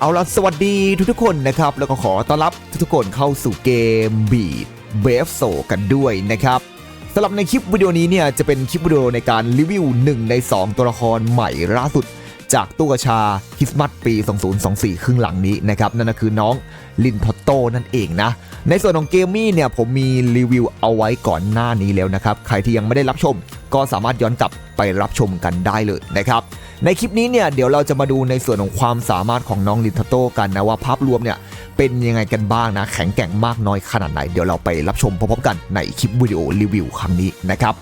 เอาละสวัสดีทุกๆคนนะครับ แล้วก็ขอต้อนรับทุกๆคนเข้าสู่เกมบีดเบฟโซกันด้วยนะครับสำหรับในคลิปวิดีโอนี้เนี่ยจะเป็นคลิปวิดีโอในการรีวิว 1 ใน 2 ตัวละครใหม่ล่าสุด จากตู้กระชาคริสต์มาสปี 2024 ครึ่งหลังนี้นะครับ นั่นก็คือน้องลินทอตโตนั่นเองนะ ในส่วนของเกมมี่เนี่ยผมมีรีวิวเอาไว้ก่อนหน้านี้แล้วนะครับ ใครที่ยังไม่ได้รับชม ก็สามารถย้อนกลับไปรับชมกันได้เลยนะครับ ในคลิปนี้เนี่ยเดี๋ยวเราจะมาดูในส่วนของความสามารถของน้องลินทาโต้กันนะว่าภาพรวมเนี่ยเป็นยังไงกันบ้างนะ แข็งแกร่งมากน้อยขนาดไหน เดี๋ยวเราไปรับชมพร้อมๆกันในคลิปวิดีโอรีวิวครั้งนี้นะครับ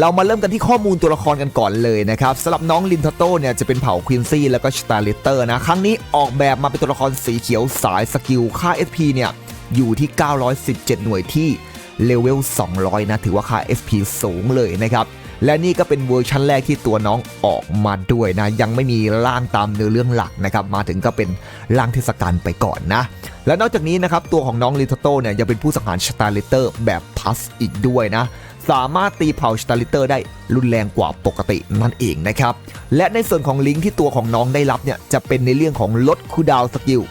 เรามาเริ่มกันที่ข้อมูลตัวละครกันก่อนเลยนะครับสำหรับน้องลินทาโต้เนี่ยจะเป็นเผ่าควินซี่แล้วก็สตาร์เลเตอร์นะ ครั้งนี้ออกแบบมาเป็นตัวละครสีเขียวสายสกิลค่า SP เนี่ยอยู่ที่ 917 หน่วยที่เลเวล 200 นะ ถือว่าค่า SP สูงเลยนะครับและนี่ก็เป็นเวอร์ชันแรกที่ตัวน้องออกมาด้วยนะ ยังไม่มีร่างตามเนื้อเรื่องหลักนะครับมาถึงก็เป็นร่างเทศกาลไปก่อนนะ และนอกจากนี้นะครับตัวของน้องลิทโตเนี่ยยังเป็นผู้สังหารสตาร์ลิเตอร์แบบพัสอีกด้วยนะสามารถตีเผาสตาร์ลิเตอร์ได้รุนแรงกว่าปกตินั่นเองนะครับ และในส่วนของลิงก์ที่ตัวของน้องได้รับเนี่ยจะเป็นในเรื่องของลดคูดาวสกิล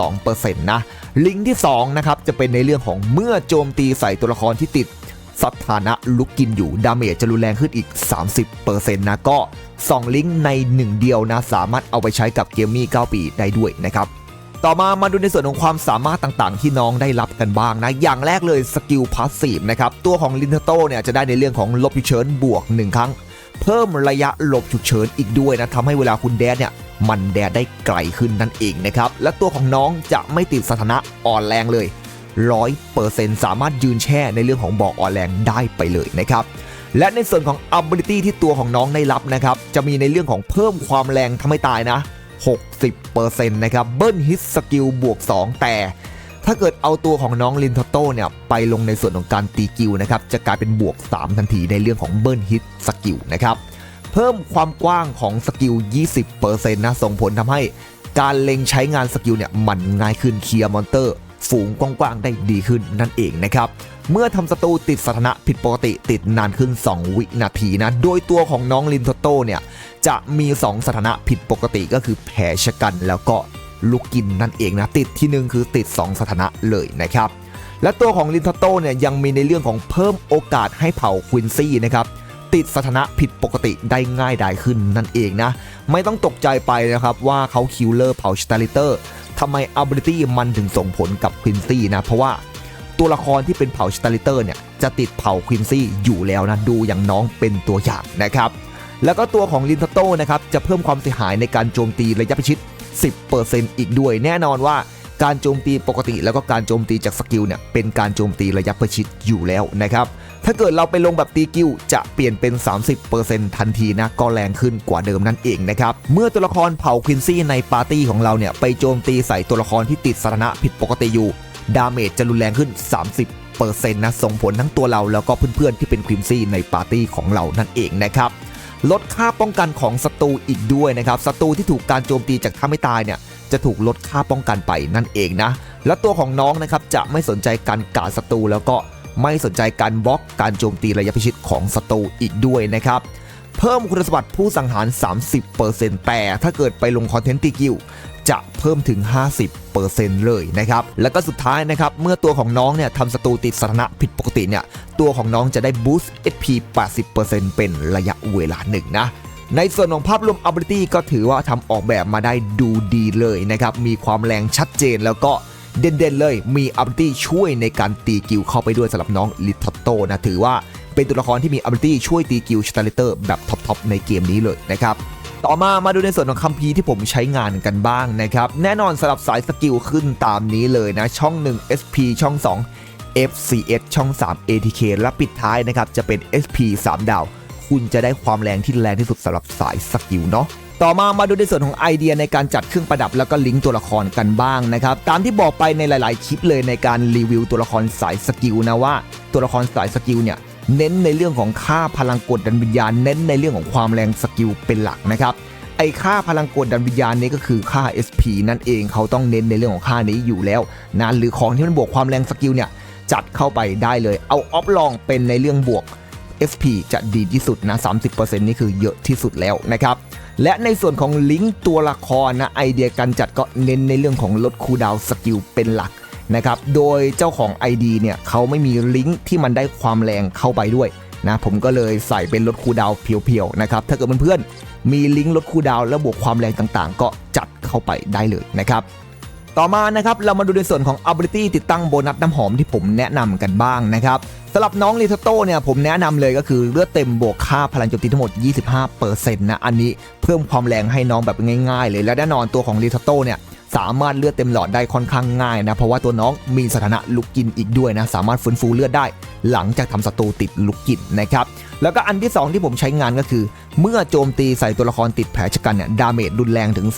12%นะ ลิงก์ที่2นะครับจะเป็นในเรื่องของเมื่อโจมตีใส่ตัวละครที่ติด สถานะลุกกินอยู่ดาเมจจะรุนแรงขึ้นอีก 30%นะก็ 2 ลิงก์ใน 1 เดียวนะ สามารถเอาไปใช้กับเกมมี่ 9 ปีได้ด้วยนะครับ ต่อมามาดูในส่วนของความสามารถต่างๆ ที่น้องได้รับกันบ้างนะ อย่างแรกเลยสกิลพาสซีฟนะครับ ตัวของลินเทโตเนี่ยจะได้ในเรื่องของลบฉุกเฉินบวก 1 ครั้ง เพิ่มระยะหลบฉุกเฉินอีกด้วยนะทำให้เวลาคุณแดดเนี่ยมันแดดได้ไกลขึ้นนั่นเองนะครับและตัวของน้องจะไม่ติดสถานะอ่อนแรงเลย ร้อยเปอร์เซ็นต์สามารถยืนแช่ในเรื่องของบอกอ่อนแรงได้ไปเลยนะครับและในส่วนของ ability ที่ตัวของน้องได้รับนะครับ จะมีในเรื่องของเพิ่มความแรงทำให้ตายนะ 60%นะครับ เบิ้ลฮิตสกิลบวก 2 แต่ ถ้าเกิดเอาตัวของน้องลินทโตเนี่ย ไปลงในส่วนของการตีกิลนะครับ จะกลายเป็นบวก 3 ทันทีในเรื่องของเบิ้ลฮิตสกิลนะครับ เพิ่มความกว้างของสกิล 20%นะ ส่งผลทำให้การเล็งใช้งานสกิลเนี่ยมันง่ายขึ้นเคลียร์มอนเตอร์ ฝูงกว้างๆได้ดีขึ้นนั่นเองนะครับเมื่อทำศัตรูติดสถานะผิดปกติติดนานขึ้น 2 วินาทีนะ โดยตัวของน้องลินโทโตเนี่ย จะมี 2 สถานะผิดปกติก็คือแผลชะกันแล้วก็ลูกกินนั่นเองนะ ติดที่หนึ่งคือติด 2 สถานะเลยนะครับ และตัวของลินโทโตเนี่ย ยังมีในเรื่องของเพิ่มโอกาสให้เผาควินซี่นะครับ ติดสถานะผิดปกติได้ง่ายดายขึ้นนั่นเองนะ ไม่ต้องตกใจไปนะครับว่าเขาคิวเลอร์เผาสตาลิเตอร์ ทำไม ability มันถึงส่งผลกับควินซี่นะ เพราะว่าตัวละครที่เป็นเผ่าสตาลิเตอร์เนี่ยจะติดเผ่าควินซี่อยู่แล้วนะ ดูอย่างน้องเป็นตัวอย่างนะครับ แล้วก็ตัวของลินทโต้นะครับ จะเพิ่มความเสียหายในการโจมตีระยะประชิด 10%อีกด้วย แน่นอนว่าการโจมตีปกติแล้วก็การโจมตีจากสกิลเนี่ยเป็นการโจมตีระยะประชิดอยู่แล้วนะครับ ถ้าเกิดเราไปลงแบบตีกิลจะเปลี่ยนเป็น 30%ทันทีนะก็แรงขึ้นกว่าเดิมนั่นเองนะครับ เมื่อตัวละครเผาควินซี่ในปาร์ตี้ของเราเนี่ยไปโจมตีใส่ตัวละครที่ติดสถานะผิดปกติอยู่ ดาเมจจะรุนแรงขึ้น 30%นะส่งผลทั้งตัวเราแล้วก็เพื่อนๆที่เป็นควินซี่ในปาร์ตี้ของเรานั่นเองนะครับ ลดค่าป้องกันของศัตรูอีกด้วยนะครับศัตรูที่ถูกการโจมตีจากท่าไม่ตายเนี่ยจะถูกลดค่าป้องกันไปนั่นเองนะ และตัวของน้องนะครับจะไม่สนใจการกาดศัตรูแล้วก็ ไม่สนใจการบล็อกการโจมตีระยะพิชิตของศัตรูอีกด้วยนะครับ เพิ่มคุณสมบัติผู้สังหาร 30%แต่ถ้าเกิดไปลงคอนเทนต์ตีกิลจะเพิ่มถึง 50%เลยนะครับ แล้วก็สุดท้ายนะครับ เมื่อตัวของน้องเนี่ยทำศัตรูติดสถานะผิดปกติเนี่ย ตัวของน้องจะได้บูสต์ HP 80%เป็นระยะเวลาหนึ่งนะ ในส่วนของภาพรวม ability ก็ถือว่าทำออกแบบมาได้ดูดีเลยนะครับ มีความแรงชัดเจนแล้วก็ เด่นๆเลยมี ability ช่วยในการตีกิลเข้าไปด้วยสำหรับน้องลิทโตนะถือว่าเป็นตัวละครที่มี ability ช่วยตีกิลสตาร์เลเตอร์แบบท็อปๆในเกมนี้เลยนะครับต่อมามาดูในส่วนของคัมภีร์ที่ผมใช้งานกันบ้างนะครับ แน่นอนสำหรับสายสกิลขึ้นตามนี้เลยนะ ช่อง 1 SP ช่อง 2 FCS ช่อง 3 ATK และปิดท้ายนะครับ จะเป็น SP 3 ดาว คุณจะได้ความแรงที่แรงที่สุดสำหรับสายสกิลเนาะ ต่อมามาดูในส่วนของไอเดียในการจัดเครื่องประดับแล้วก็ลิงก์ตัวละครกันบ้างนะครับ ตามที่บอกไปในหลาย ๆ คลิปเลยในการรีวิวตัวละครสายสกิลนะว่าตัวละครสายสกิลเนี่ยเน้นในเรื่องของค่าพลังกดดันวิญญาณ เน้นในเรื่องของความแรงสกิลเป็นหลักนะครับไอค่าพลังกดดันวิญญาณนี้ก็คือค่า SP นั่นเองเขาต้องเน้นในเรื่องของค่านี้อยู่แล้วนะหรือของที่มันบวกความแรงสกิลเนี่ยจัดเข้าไปได้เลย เอาออฟลองเป็นในเรื่องบวก SP จะดีที่สุดนะ 30%นี่คือเยอะที่สุดแล้วนะครับ และในส่วนของลิงก์ตัวละครนะไอเดียการจัดก็เน้นในเรื่องของลดคูดาวสกิลเป็นหลักนะครับ โดยเจ้าของ ID เนี่ยเขาไม่มีลิงก์ที่มันได้ความแรงเข้าไปด้วยนะผมก็เลยใส่เป็นลดคูดาวเพียวๆนะครับถ้าเกิดเพื่อนๆมีลิงก์ลดคูดาวและบวกความแรงต่างๆ ก็จัดเข้าไปได้เลยนะครับ ต่อมานะครับเรามาดูในส่วนของ ability ติดตั้งโบนัสน้ำหอมที่ผมแนะนำกันบ้างนะครับสำหรับน้องลิทโต้เนี่ยผมแนะนำเลยก็คือเลือดเต็มบวกค่าพลังโจมตีทั้งหมด 25%นะอันนี้เพิ่มความแรงให้น้องแบบง่ายๆ เลยและแน่นอนตัวของลิทโต้เนี่ย สามารถเลือดเต็มหลอดได้ค่อนข้างง่ายนะเพราะว่าตัวน้องมีสถานะลุกกินอีกด้วยนะสามารถฟื้นฟูเลือดได้ หลังจากทำศัตรูติดลุกกินนะครับแล้วก็อันที่ 2 ที่ผมใช้งานก็คือ เมื่อโจมตีใส่ตัวละครติดแผลชะกันเนี่ยดาเมจรุนแรงถึง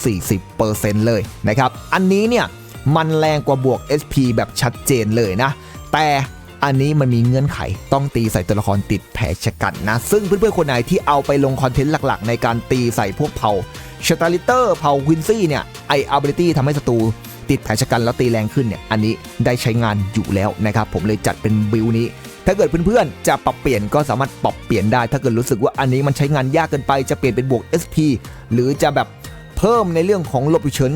40%เลยนะครับอันนี้เนี่ยมันแรงกว่าบวก SP แบบชัดเจนเลยนะแต่ อันนี้มันมีเงื่อนไข ต้องตีใส่ตัวละครติดแผลชะกันนะ ซึ่งเพื่อนๆคนไหนที่เอาไปลงคอนเทนต์หลักๆ ในการตีใส่พวกเผาชตาลิเตอร์เผาควินซี่เนี่ยไออารบิลิตี้ทำให้ศัตรูติดแผลชะกันแล้วตีแรงขึ้นเนี่ยอันนี้ได้ใช้งานอยู่แล้วนะครับผมเลยจัดเป็นบิลนี้ถ้าเกิดเพื่อนๆ จะปรับเปลี่ยนก็สามารถปรับเปลี่ยนได้ ถ้าเกิดรู้สึกว่าอันนี้มันใช้งานยากเกินไป จะเปลี่ยนเป็นบวก SP หรือจะแบบเพิ่มในเรื่องของหลบฉุกเฉิน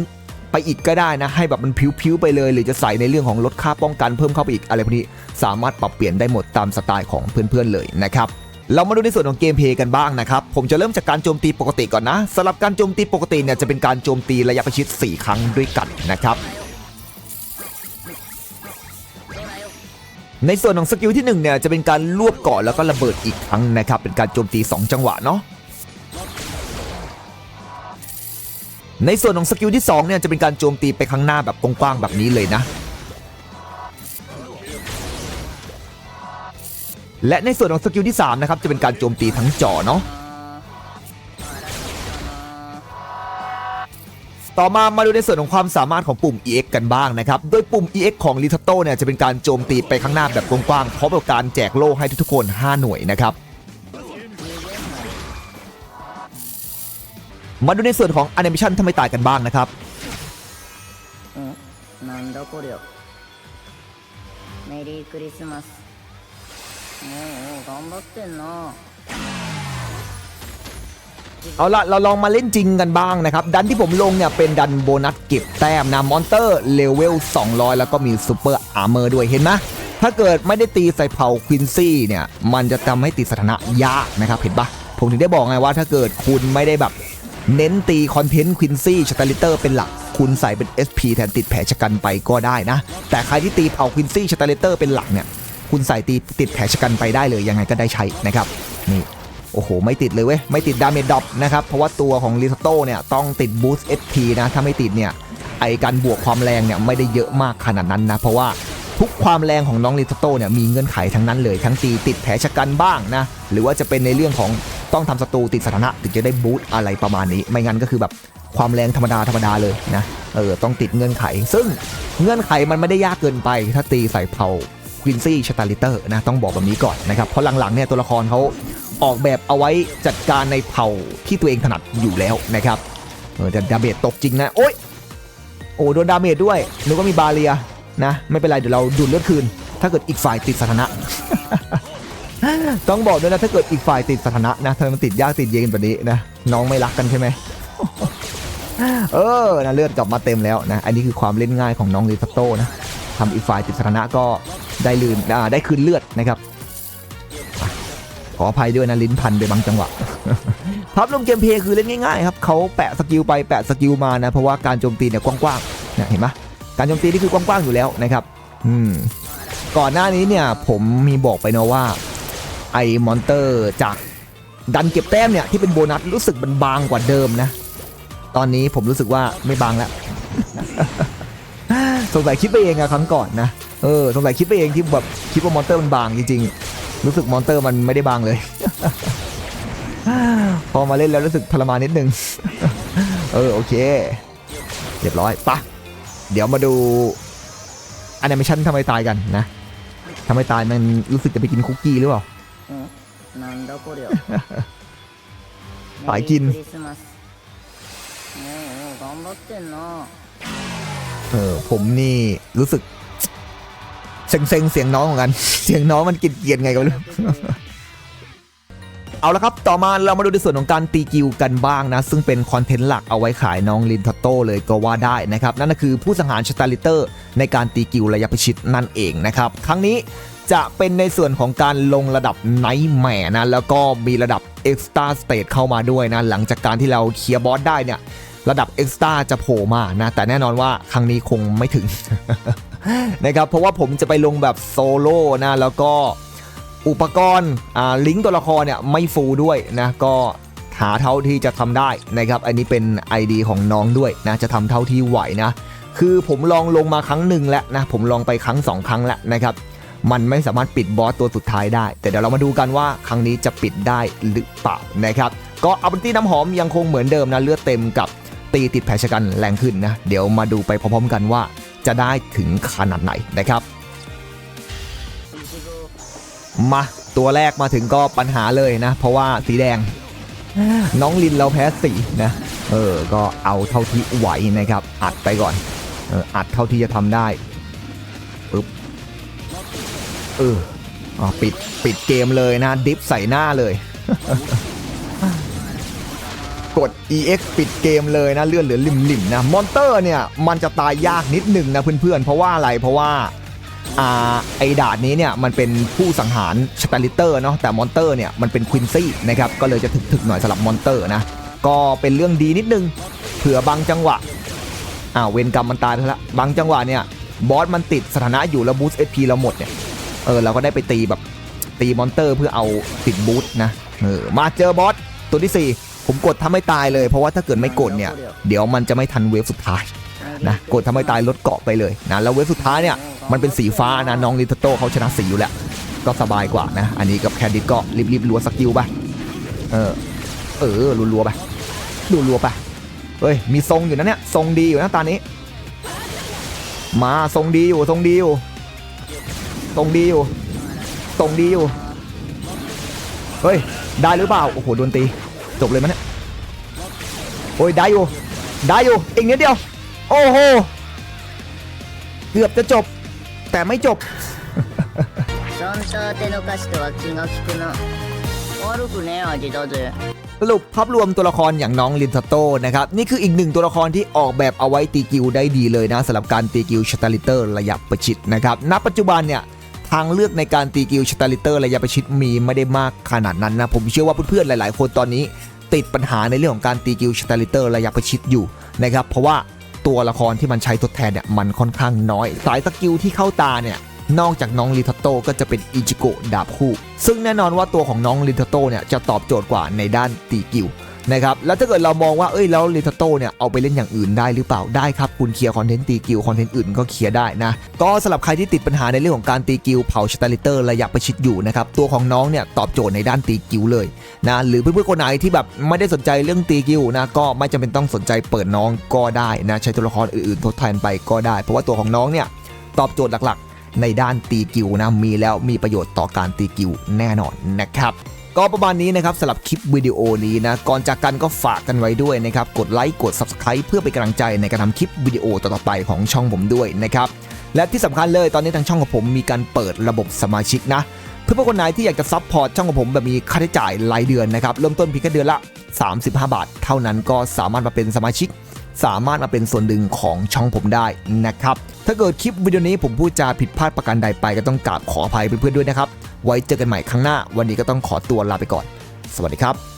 ไปอีกก็ได้นะ ให้แบบมันผิวๆไปเลย หรือจะใส่ในเรื่องของลดค่าป้องกันเพิ่มเข้าไปอีกอะไรพวกนี้ สามารถปรับเปลี่ยนได้หมดตามสไตล์ของเพื่อนๆเลยนะครับเรามาดูในส่วนของเกมเพย์กันบ้างนะครับ ผมจะเริ่มจากการโจมตีปกติก่อนนะสำหรับการโจมตีปกติเนี่ยจะเป็นการโจมตีระยะประชิด 4 ครั้งด้วยกันนะครับ ในส่วนของสกิลที่1เนี่ยจะเป็นการรวบเกาะแล้วก็ระเบิดอีกครั้งนะครับ เป็นการโจมตี 2 จังหวะเนาะ ในส่วนของสกิลที่2เนี่ยจะเป็นการโจมตีไปข้างหน้าแบบกว้างๆแบบนี้เลยนะ และในส่วนของสกิลที่3นะครับจะเป็นการโจมตีทั้งจอเนาะต่อมามาดูในส่วนของความสามารถของปุ่ม EX กันบ้างนะครับ โดยปุ่ม EX ของ l i t a t o เนี่ยจะเป็นการโจมตีไปข้างหน้าแบบกว้างๆพร้อมกับการแจกโล่ให้ทุกๆคน 5 หน่วยนะครับ มาดูในส่วนของ Animation ทำไมตายกันบ้างนะครับ んなんだこりゃメリークリスマスおうおう頑張ってんな เอาละเราลองมาเล่นจริงกันบ้างนะครับ ดันที่ผมลงเนี่ยเป็นดันโบนัสเก็บแต้มนะมอนเตอร์เลเวล 200 แล้วก็มีซูเปอร์อาร์เมอร์ด้วยเห็นไหมถ้าเกิดไม่ได้ตีใส่เผ่าควินซี่เนี่ย มันจะทำให้ติดสถานะยากนะครับ เห็นปะผมถึงได้บอกไงว่าถ้าเกิดคุณไม่ได้แบบ เน้นตีคอนเทนต์ควินซี่ชตาลิเตอร์เป็นหลัก คุณใส่เป็น SP แทนติดแผลชะกันไปก็ได้นะ แต่ใครที่ตีเผาควินซี่ชตาลิเตอร์เป็นหลักเนี่ย คุณใส่ตีติดแผลชะกันไปได้เลยยังไงก็ได้ใช้นะครับ นี่ โอ้โห ไม่ติดเลยเว้ย ไม่ติดดาเมจดรอปนะครับ เพราะว่าตัวของลิซโต้เนี่ยต้องติดบูสต์ SP นะ ถ้าไม่ติดเนี่ยไอการบวกความแรงเนี่ยไม่ได้เยอะมากขนาดนั้นนะ เพราะว่าทุกความแรงของน้องลิซโต้เนี่ยมีเงื่อนไขทั้งนั้นเลยทั้งตีติดแผลชะกันบ้างนะหรือว่าจะเป็นในเรื่องของ ต้องทำศัตรูติดสถานะถึงจะได้บูตอะไรประมาณนี้ ไม่งั้นก็คือแบบความแรงธรรมดาธรรมดาเลยนะ เออ ต้องติดเงื่อนไข ซึ่งเงื่อนไขมันไม่ได้ยากเกินไป ถ้าตีใส่เผาควินซี่ชตาลิเตอร์นะ ต้องบอกแบบนี้ก่อนนะครับ เพราะหลังๆเนี่ยตัวละครเขาออกแบบเอาไว้จัดการในเผ่าที่ตัวเองถนัดอยู่แล้วนะครับ เออแต่ดาเมจตกจริงนะ โอ๊ยโอ้โดนดาเมจด้วยนึกว่ามีบาเรียนะ ไม่เป็นไรเดี๋ยวเราดูดเลือดคืน ถ้าเกิดอีกฝ่ายติดสถานะ ต้องบอกด้วยนะถ้าเกิดอีกฝ่ายติดสถานะนะทำไมมันติดยากติดเย็นแบบนี้นะน้องไม่รักกันใช่ไหมเออนะเลือดกลับมาเต็มแล้วนะอันนี้คือความเล่นง่ายของน้องลิซาโต้นะทำอีกฝ่ายติดสถานะก็ได้ลืนอ่าได้คืนเลือดนะครับขออภัยด้วยนะลิ้นพันไปบางจังหวะภาพรวมเกมเพลย์คือเล่นง่ายๆครับเขาแปะสกิลไปแปะสกิลมานะเพราะว่าการโจมตีเนี่ยกว้างๆเนี่ยเห็นไหมการโจมตีนี่คือกว้างๆอยู่แล้วนะครับ อืมก่อนหน้านี้เนี่ยผมมีบอกไปเนาะว่า ไอ้มอนเตอร์จากดันเก็บแต้มเนี่ย ที่เป็นโบนัสรู้สึกมันบางกว่าเดิมนะ ตอนนี้ผมรู้สึกว่าไม่บางแล้ว สงสัยคิดไปเองอะครั้งก่อนนะ เออ สงสัยคิดไปเองที่แบบคิดว่ามอนเตอร์มันบางจริงๆ รู้สึกมอนเตอร์มันไม่ได้บางเลย พอมาเล่นแล้วรู้สึกทรมานนิดนึง เออโอเค เรียบร้อยปะเดี๋ยวมาดูแอนิเมชันทำไมตายกันนะทำไมตายมันรู้สึกจะไปกินคุกกี้หรือเปล่า なんだこりゃバイキンメリークリスマスおうおう頑張ってんな เออผมนี่รู้สึกเซ็งๆเสียงน้องเหมือนกัน เสียงน้องมันกินเกียนๆไงก็ไม่รู้ เอาละครับ ต่อมาเรามาดูในส่วนของการตีกิวกันบ้างนะ ซึ่งเป็นคอนเทนต์หลักเอาไว้ขายน้องลินทัตโต้เลยก็ว่าได้นะครับ นั่นก็คือผู้สังหารชตาลิเตอร์ ในการตีกิวระยะประชิดนั่นเองนะครับ ครั้งนี้จะเป็นในส่วนของการลงระดับไนท์แหมนะ แล้วก็มีระดับเอ็กซ์ตาสเต e เข้ามาด้วยนะ หลังจากการที่เราเคลียร์บอสได้เนี่ย ระดับเอ็กซ์ตาจะโผล่มานะ แต่แน่นอนว่าครั้งนี้คงไม่ถึงนะครับ เพราะว่าผมจะไปลงแบบโซโล่นะ แล้วก็ อุปกรณ์ลิงก์ตัวละครเนี่ยไม่ฟูลด้วยนะก็หาเท่าที่จะทำได้นะครับอันนี้เป็น ID ของน้องด้วยนะจะทำเท่าที่ไหวนะคือผมลองลงมาครั้งหนึ่งแล้วนะผมลองไปครั้ง 2 ครั้งแล้วนะครับมันไม่สามารถปิดบอสตัวสุดท้ายได้ แต่เดี๋ยวเรามาดูกันว่าครั้งนี้จะปิดได้หรือเปล่านะครับก็อัลตี้น้ำหอมยังคงเหมือนเดิมนะเลือดเต็มกับตีติดแผลชะกันแรงขึ้นนะเดี๋ยวมาดูไปพร้อมๆกันว่าจะได้ถึงขนาดไหนนะครับ มาตัวแรกมาถึงก็ปัญหาเลยนะ เพราะว่าสีแดง น้องลินเราแพ้สีนะ เออ ก็เอาเท่าที่ไหวนะครับ อัดไปก่อนเอออัดเท่าที่จะทำได้ปึ๊บเอออะปิดปิดเกมเลยนะ ดิฟใส่หน้าเลย กด EX ปิดเกมเลยนะ เลื่อนเหลือลิมๆนะ มอนเตอร์เนี่ย มันจะตายยากนิดหนึ่งนะเพื่อนๆ เพราะว่าอะไร เพราะว่าอ่า ไอดาดนี้เนี่ยมันเป็นผู้สังหารสเปริเตอร์เนาะแต่มอนเตอร์เนี่ยมันเป็นควินซี่นะครับก็เลยจะถึกๆหน่อยสำหรับมอนเตอร์นะก็เป็นเรื่องดีนิดนึงเผื่อบางจังหวะอ่าเวนกรรมมันตายไปแล้วบางจังหวะเนี่ยบอสมันติดสถานะอยู่แล้วบูสเอพีเราหมดเนี่ยเออเราก็ได้ไปตีแบบตีมอนเตอร์เพื่อเอาติดบูสนะเออมาเจอบอสตัวที่ 4 ผมกดทำให้ตายเลย เพราะว่าถ้าเกิดไม่กดเนี่ยเดี๋ยวมันจะไม่ทันเวฟสุดท้ายนะกดทำให้ตายลดเกาะไปเลยนะแล้วเวฟสุดท้ายเนี่ย มันเป็นสีฟ้านะน้องลิทโต้เขาชนะสีอยู่แล้ว ก็สบายกว่านะ อันนี้กับแคนดิดก็รีบๆรัวสกิลไปเออ เออรัวๆไปรัวๆไปเฮ้ยมีทรงอยู่นะเนี่ยทรงดีอยู่นะตอนนี้ มาทรงดีอยู่ทรงดีอยู่ทรงดีอยู่ทรงดีอยู่เฮ้ยได้หรือเปล่าโอ้โหโดนตีจบเลยมั้ยเนี่ยโอ้ยได้อยู่ได้อยู่อีกนิดเดียว โอ้โหเกือบจะจบ แต่ไม่จบสรุปภาพรวมตัวละครอย่างน้องลินสโตนะครับ นี่คืออีกหนึ่งตัวละครที่ออกแบบเอาไว้ตีกิวได้ดีเลยนะสำหรับการตีกิวชตาลิเตอร์ระยะประชิดนะครับณปัจจุบันเนี่ยทางเลือกในการตีกิวชตาลิเตอร์ระยะประชิดมีไม่ได้มากขนาดนั้นนะ ผมเชื่อว่าเพื่อนๆหลาย ๆ คนตอนนี้ ติดปัญหาในเรื่องของการตีกิวชตาลิเตอร์ระยะประชิดอยู่นะครับเพราะว่า ตัวละครที่มันใช้ทดแทนเนี่ยมันค่อนข้างน้อย สายสกิลที่เข้าตาเนี่ยนอกจากน้องลิทัตโตก็จะเป็นอิจิโกะดาบคู่ ซึ่งแน่นอนว่าตัวของน้องลิทัตโตเนี่ยจะตอบโจทย์กว่าในด้านตีกิว นะครับแล้วถ้าเกิดเรามองว่าเอ้ยแล้วลิทโตเนี่ยเอาไปเล่นอย่างอื่นได้หรือเปล่าได้ครับคุณเคลียร์คอนเทนต์ตีกิวคอนเทนต์อื่นก็เคลียร์ได้นะก็สำหรับใครที่ติดปัญหาในเรื่องของการตีกิวเผาชตาลิเตอร์ระยะประชิดอยู่นะครับตัวของน้องเนี่ยตอบโจทย์ในด้านตีกิวเลยนะหรือเพื่อนๆคนไหนที่แบบไม่ได้สนใจเรื่องตีกิวนะก็ไม่จำเป็นต้องสนใจเปิดน้องก็ได้นะใช้ตัวละครอื่นๆทดแทนไปก็ได้ เพราะว่าตัวของน้องเนี่ยตอบโจทย์หลักๆ ในด้านตีกิวนะมีแล้วมีประโยชน์ต่อการตีกิวแน่นอนนะครับ ก็ประมาณนี้นะครับสำหรับคลิปวิดีโอนี้นะ ก่อนจากกันก็ฝากกันไว้ด้วยนะครับ กดไลค์ กด Subscribe เพื่อเป็นกำลังใจในการทำคลิปวิดีโอต่อๆไปของช่องผมด้วยนะครับ และที่สำคัญเลยตอนนี้ทางช่องของผมมีการเปิดระบบสมาชิกนะ เพื่อนๆคนไหนที่อยากจะซัพพอร์ตช่องของผมแบบมีค่าใช้จ่ายรายเดือนนะครับ เริ่มต้นเพียงแค่เดือนละ 35 บาท เท่านั้นก็สามารถมาเป็นสมาชิก สามารถมาเป็นส่วนหนึ่งของช่องผมได้นะครับ ถ้าเกิดคลิปวิดีโอนี้ผมพูดจาผิดพลาดประการใดไปก็ต้องกราบขออภัยเพื่อนๆด้วยนะครับ ไว้เจอกันใหม่ครั้งหน้า วันนี้ก็ต้องขอตัวลาไปก่อน สวัสดีครับ